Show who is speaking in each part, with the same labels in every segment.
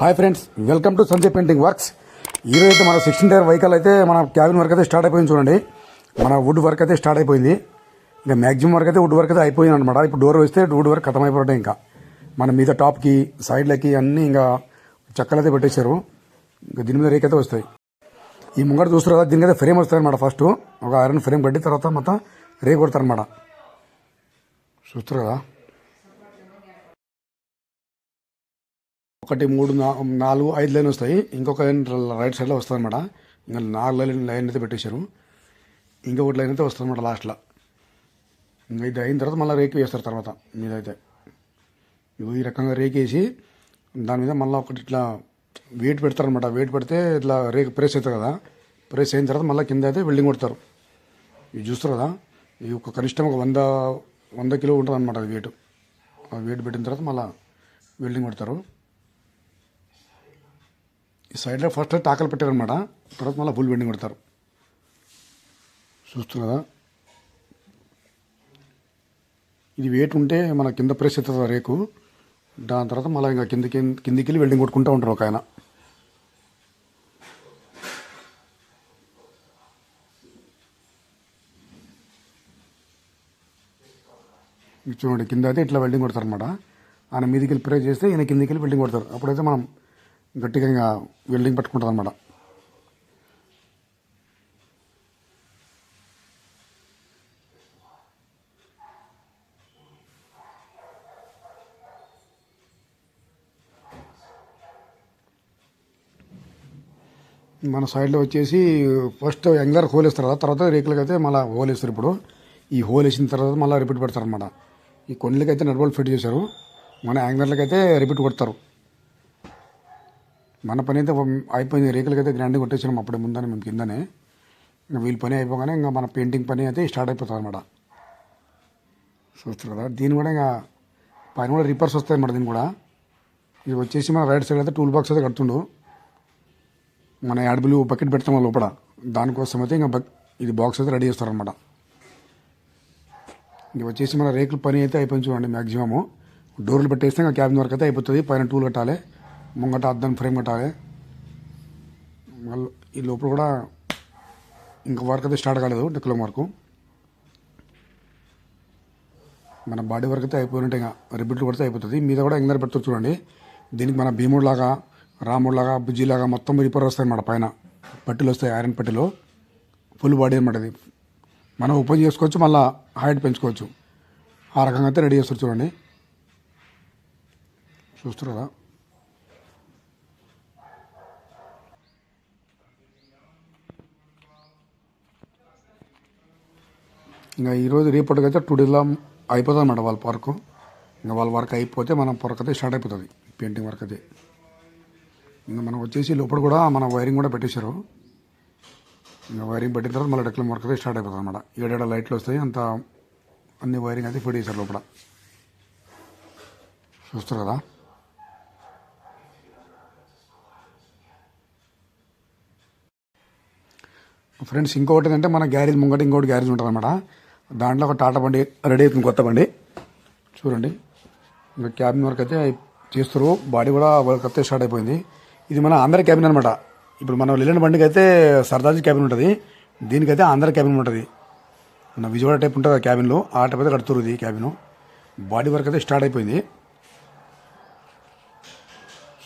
Speaker 1: Hi friends welcome to Sanjay painting works ఈరోజు అయితే మన సిక్స్టీన్ టైర్ వెహికల్ అయితే మన క్యాబిన్ వర్క్ అయితే స్టార్ట్ అయిపోయింది చూడండి. మన వుడ్ వర్క్ అయితే స్టార్ట్ అయిపోయింది. ఇంకా మ్యాక్సిమం వర్క్ అయితే వుడ్ వర్క్ అయితే అయిపోయింది అనమాట ఇప్పుడు డోర్ వేస్తే వుడ్ వర్క్ ఖతం అయిపోతాయి ఇంకా. మన మీద టాప్కి సైడ్లకి అన్నీ ఇంకా చెక్కలు అయితే పెట్టేశారు. ఇంకా దీని మీద రేక్ అయితే వస్తాయి. ఈ ముంగట చూస్తారు కదా దీనికైతే ఫ్రేమ్ వస్తాయన్నమాట అనమాట ఫస్ట్ ఒక ఐరన్ ఫ్రేమ్ కట్టి తర్వాత మొత్తం రేక్ కొడతారనమాట చూస్తారు కదా? ఒకటి మూడు నాలుగు ఐదు లైన్ వస్తాయి. ఇంకొక లైన్ రైట్ సైడ్లో వస్తుంది అనమాట ఇంకా నాలుగు లైన్ లైన్ అయితే పెట్టేశారు. ఇంకొకటి లైన్ అయితే వస్తుంది అనమాట లాస్ట్లో. ఇంకా ఇది అయిన తర్వాత మళ్ళీ రేకి వేస్తారు తర్వాత మీద అయితే ఈ రకంగా రేక్ వేసి దాని మీద మళ్ళీ ఒకటి ఇట్లా వెయిట్ పెడతారనమాట వెయిట్ పెడితే ఇట్లా రేక్ ప్రెస్ అవుతుంది కదా. ప్రెస్ అయిన తర్వాత మళ్ళీ కింద అయితే వెల్డింగ్ కొడతారు. ఇవి చూస్తారు కదా. ఇది ఒక కనిష్టం ఒక వంద వంద కిలో ఉంటుంది అనమాట అది వెయిట్ ఆ వెయిట్ పెట్టిన తర్వాత మళ్ళీ వెల్డింగ్ కొడతారు. ఈ సైడ్లో ఫస్ట్ టాకలు పెట్టారనమాట తర్వాత మళ్ళీ ఫుల్ బెండింగ్ కొడతారు. చూస్తున్నారా? ఇది వెయిట్ ఉంటే మన కింద ప్రెస్ అవుతుంది రేకు. దాని తర్వాత మళ్ళీ ఇంకా కిందకి కిందికి వెళ్ళి వెల్డింగ్ కొట్టుకుంటూ ఉంటారు ఒక ఆయన. చూడండి కింద అయితే ఇట్లా వెల్డింగ్ కొడతారు అనమాట ఆయన మీదకి వెళ్ళి ప్రెస్ చేస్తే ఈయన కిందికి వెళ్ళి వెల్డింగ్ కొడతారు. అప్పుడైతే మనం గట్టిగా ఇంకా వెల్డింగ్ పట్టుకుంటుంది అనమాట మన సైడ్లో వచ్చేసి ఫస్ట్ యంగ్లర్ హోల్ వేస్తారు కదా తర్వాత రేకులకి అయితే మళ్ళీ హోల్ వేస్తారు ఇప్పుడు. ఈ హోల్ వేసిన తర్వాత మళ్ళీ రిపీట్ పెడతారు అనమాట ఈ కొండలకైతే అయితే నడవలు ఫిట్ చేశారు. మన యాంగ్లర్లకి అయితే రిపీట్ కొడతారు. మన పని అయితే అయిపోయింది. రేకులకైతే గ్రాండ్గా గ్రాండ్ అప్పుడే ముందని మేము కిందనే. ఇంకా వీళ్ళ పని అయిపోగానే ఇంకా మన పెయింటింగ్ పని అయితే స్టార్ట్ అయిపోతుంది అనమాట చూస్తారు కదా. దీని కూడా ఇంకా పైన కూడా రిపేర్స్ వస్తాయి అన్నమాట దీని కూడా. ఇది వచ్చేసి మన రైట్ సైడ్ అయితే టూల్ బాక్స్ అయితే కడుతుండు. మన యాడబుల్ బకెట్ పెడతాం లోపల. దానికోసం అయితే ఇంకా బక్ ఇది బాక్స్ అయితే రెడీ చేస్తారనమాట ఇది వచ్చేసి మన రేకుల పని అయితే అయిపోయింది చూడండి మ్యాక్సిమము. డోర్లు పెట్టేస్తే ఇంకా క్యాబిన్ వరకు అయితే అయిపోతుంది. పైన టూల్ కట్టాలి. ముంగట అద్దం ఫ్రేమ్ కట్టాలి. మళ్ళీ ఈ లోపల కూడా ఇంకా వర్క్ అయితే స్టార్ట్ కాలేదు డెక్లం వరకు. మన బాడీ వర్క్ అయితే అయిపోయినట్టు ఇంకా రిబ్బిట్లు కొడితే అయిపోతుంది. మీద కూడా ఎంగర్ పెడుతుంది చూడండి. దీనికి మన భీముడు లాగా రాముడు లాగా బుజ్జి లాగా మొత్తం రిపేర్ వస్తాయి అన్నమాట పైన. పట్టీలు వస్తాయి ఐరన్ పట్టీలు. ఫుల్ బాడీ అనమాట ఇది. మనం ఓపెన్ చేసుకోవచ్చు మళ్ళీ హైట్ పెంచుకోవచ్చు. ఆ రకంగా అయితే రెడీ చేస్తారు చూడండి. చూస్తున్నారా? ఇంకా ఈరోజు రేపటికైతే టూ డేలో అయిపోతుంది అన్నమాట వాళ్ళ వర్క్ ఇంకా వాళ్ళ వర్క్ అయిపోతే మనం వర్క్ అయితే స్టార్ట్ అయిపోతుంది. పెయింటింగ్ వర్క్ అయితే. ఇంకా మనం వచ్చేసి లోపల కూడా మన వైరింగ్ కూడా పెట్టేశారు. ఇంకా వైరింగ్ పెట్టిన తర్వాత మళ్ళీ డెక్లం వర్క్ అయితే స్టార్ట్ అయిపోతుంది అనమాట ఏడేడ లైట్లు వస్తాయి అంత అన్ని వైరింగ్ అయితే ఫిట్ చేశారు లోపల. చూస్తారు కదా? ఫ్రెండ్స్ ఇంకొకటి ఏంటంటే మన గ్యారేజ్ ముంగట ఇంకోటి గ్యారేజ్ ఉంటుంది అనమాట దాంట్లో ఒక టాటా బండి రెడీ అవుతుంది కొత్త బండి. చూడండి. ఇంకా క్యాబిన్ వర్క్ అయితే చేస్తారు. బాడీ కూడా వర్క్ అయితే స్టార్ట్ అయిపోయింది. ఇది మన ఆంధ్ర క్యాబిన్ అనమాట ఇప్పుడు మనం వెళ్ళిన బండికి అయితే సర్దాజీ క్యాబిన్ ఉంటుంది. దీనికైతే ఆంధ్ర క్యాబిన్ ఉంటుంది. మన విజయవాడ టైప్ ఉంటుంది ఆ క్యాబిన్లో ఆ టైప్ అయితే కడుతురు ఇది క్యాబిన్ బాడీ వర్క్ అయితే స్టార్ట్ అయిపోయింది.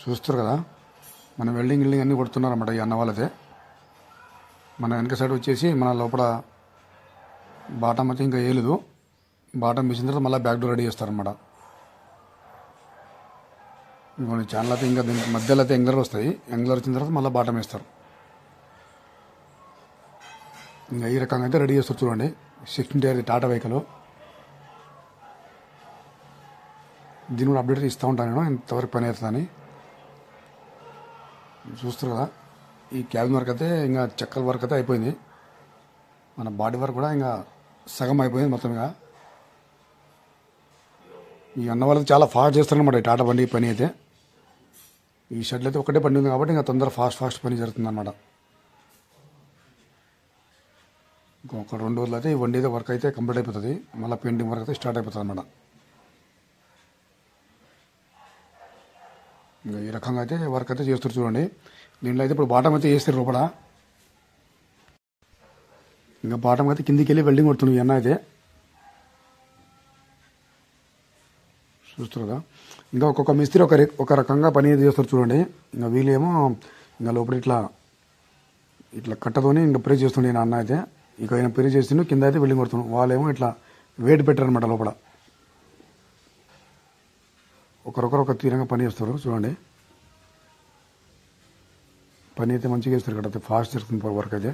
Speaker 1: చూస్తారు కదా. మన వెల్డింగ్ గిల్డింగ్ అన్నీ కొడుతున్నారు అన్నమాట ఈ అన్న వాళ్ళైతే. మన వెనక సైడ్ వచ్చేసి మన లోపల బాటం అయితే ఇంకా వేయలేదు. బాటం వేసిన తర్వాత మళ్ళీ బ్యాక్ డోర్ రెడీ చేస్తారనమాట ఇంకొన్ని ఛానల్ అయితే ఇంకా దీనికి మధ్యలో అయితే ఎంగ్లర్ వస్తాయి. ఎంగ్లర్ వచ్చిన తర్వాత మళ్ళీ బాటం వేస్తారు. ఇంకా ఈ రకంగా అయితే రెడీ చేస్తారు చూడండి. సిక్స్టీన్ టైర్ టాటా వెహికల్ దీని కూడా అప్డేట్ ఇస్తూ ఉంటాను నేను. ఇంతవరకు పని అవుతుందని చూస్తారు కదా ఈ క్యాబిన్ వర్క్ అయితే ఇంకా చక్కల వర్క్ అయితే అయిపోయింది. మన బాడీ వర్క్ కూడా ఇంకా సగం అయిపోయింది మొత్తంగా ఈ అన్న వాళ్ళకి చాలా ఫాస్ట్ చేస్తారనమాట ఈ టాటా బండి పని అయితే. ఈ షెడ్లు అయితే ఒకటే పని ఉంది కాబట్టి ఇంకా తొందర ఫాస్ట్ ఫాస్ట్ పని జరుగుతుంది అనమాట ఇంకొక రెండు రోజులు అయితే ఈ వన్ అయితే వర్క్ అయితే కంప్లీట్ అయిపోతుంది. మళ్ళీ పెయింటింగ్ వర్క్ అయితే స్టార్ట్ అయిపోతుంది అనమాట ఇంకా ఈ రకంగా అయితే వర్క్ అయితే చేస్తారు చూడండి. దీంట్లో అయితే ఇప్పుడు బాటం అయితే వేస్తారు లోపల. ఇంకా బాటం అయితే కిందికి వెళ్ళి వెల్డింగ్ కొడుతుంది ఎన్న అయితే. చూస్తున్నారా? ఇంకా ఒక్కొక్క మిస్త్రి ఒక రే- ఒక రకంగా పని అయితే చేస్తారు చూడండి. ఇంకా వీళ్ళేమో ఇంకా లోపల ఇట్లా ఇట్లా కట్టతోని ఇంకా ప్రే చేస్తుండే నా అన్న అయితే. ఇక ఆయన ప్రే చేస్తుండే కింద అయితే వెల్డింగ్ కొడుతున్నాడు వాళ్ళేమో ఇట్లా వెయిట్ పెట్టారనమాట లోపల. ఒకరొకరు ఒక తీరంగా పని చేస్తారు చూడండి. పని అయితే మంచిగా చేస్తారు ఇక్కడ ఫాస్ట్ జరుగుతుంది వర్క్ అయితే.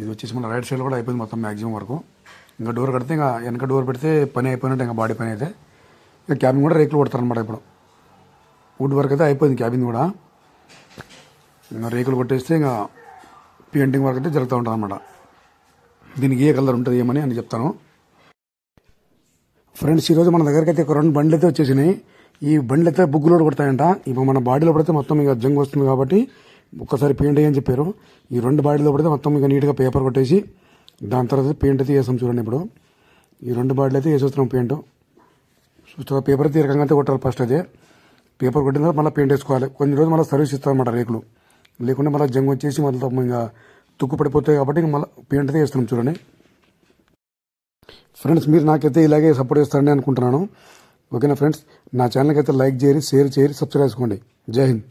Speaker 1: ఇది వచ్చేసి మన రైట్ సైడ్ కూడా అయిపోయింది మొత్తం మ్యాక్సిమం వరకు. ఇంకా డోర్ కడితే ఇంకా వెనక డోర్ పెడితే పని అయిపోయినట్టు ఇంకా బాడీ పని అయితే. ఇంకా క్యాబిన్ కూడా రేకులు కొడతారనమాట ఇప్పుడు. వుడ్ వర్క్ అయితే అయిపోయింది క్యాబిన్ కూడా. ఇంకా రేకులు కొట్టేస్తే ఇంకా పెయింటింగ్ వర్క్ అయితే జరుగుతూ ఉంటుంది అనమాట దీనికి ఏ కలర్ ఉంటుంది ఏమని అని చెప్తాను. ఫ్రెండ్స్ ఈరోజు మన దగ్గరికి అయితే ఒక రెండు బండ్లు అయితే వచ్చేసినాయి. ఈ బండ్లు అయితే బుగ్గులోడు కొడతాయంట. ఇప్పుడు మన బాడీలో పడితే మొత్తం ఇక జంగ్ వస్తుంది కాబట్టి ఒక్కసారి పెయింట్ అని చెప్పారు. ఈ రెండు బాడీలో పడితే మొత్తం ఇక నీట్గా పేపర్ కొట్టేసి దాని తర్వాత పెయింట్ అయితే వేసాం చూడండి ఇప్పుడు. ఈ రెండు బాడీలు అయితే వేసేస్తున్నాం పెయింట్ చూస్తా పేపర్ అయితే ఈ రకంగా అయితే కొట్టాలి ఫస్ట్ అయితే. పేపర్ కొట్టిన తర్వాత మళ్ళీ పెయింట్ వేసుకోవాలి. కొన్ని రోజులు మళ్ళీ సర్వీస్ ఇస్తామన్నమాట రేకులు. లేకుంటే మళ్ళీ జంగ్ వచ్చేసి మళ్ళీ ఇంకా తుక్కు పడిపోతాయి కాబట్టి ఇంకా మళ్ళీ పెయింట్ అయితే వేస్తున్నాం చూడండి. ఫ్రెండ్స్ మీరు నాకైతే ఇలాగే సపోర్ట్ చేస్తారని అనుకుంటున్నాను. ఓకేనా ఫ్రెండ్స్ నా ఛానల్కి అయితే లైక్ చేయరు షేర్ చేయరు సబ్స్క్రైబ్ చేసుకోండి. జై హింద్.